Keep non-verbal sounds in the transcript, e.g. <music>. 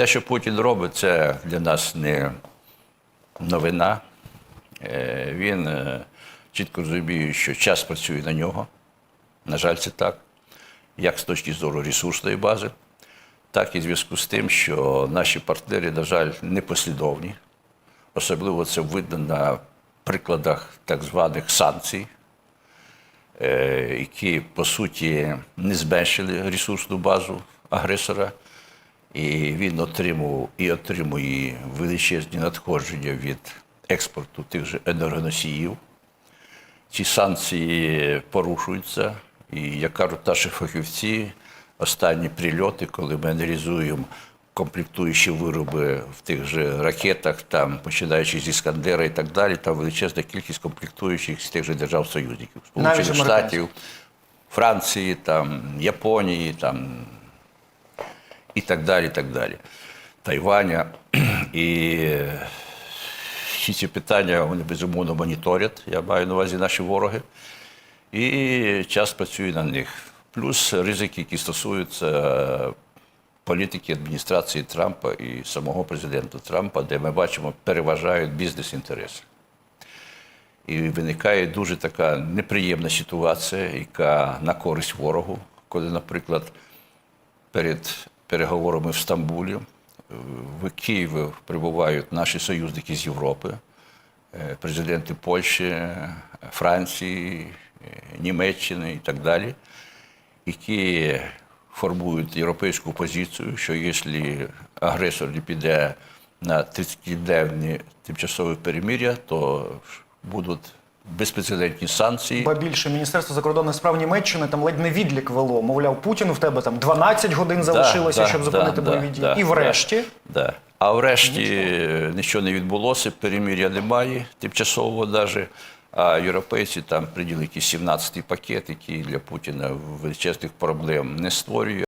Те, що Путін робить, це для нас не новина. Е, Він е, чітко розуміє, що час працює на нього. На жаль, це так. Як з точки зору ресурсної бази, так і в зв'язку з тим, що наші партнери, на жаль, непослідовні. Особливо це видно на прикладах так званих санкцій, е, які по суті не зменшили ресурсну базу агресора, і він отримував і отримує величезні надходження від експорту тих же енергоносіїв. Ці санкції порушуються, і як кажуть наші фахівці, останні прильоти, коли ми аналізуємо комплектуючі вироби в тих же ракетах, там, починаючи зі Скандера і так далі, там величезна кількість комплектуючих з тих же держав-союзників, Сполучених. Штатів, Франції, там, Японії, там, і так далі, так далі. Тайваня. <clears throat> І е, всі ці питання вони безумовно моніторять, я маю на увазі наші вороги. І час працює на них. Плюс ризики, які стосуються політики адміністрації Трампа і самого президента Трампа, де ми бачимо, переважають бізнес-інтереси. І виникає дуже така неприємна ситуація, яка на користь ворогу, коли, наприклад, перед переговорами в Стамбулі. Е, в Києві прибувають наші союзники з Європи, е, президенти Польщі, е, Франції, Німеччини і так далі, які формують європейську позицію, що якщо агресор не піде на 30-денні тимчасове перемир'я, то будуть безпрецедентні санкції. Ба більше Міністерство закордонних справ Німеччини там ледь не відлік вело. Мовляв, Путін в тебе там 12 годин залишилося, Да, щоб да, зупинити да, бойові дії. да, І врешті. Да. А врешті нічого. нічого не відбулося, перемир'я немає, тимчасового навіть. А європейці там приділили якийсь 17-й пакет, який для Путіна величезних проблем не створює.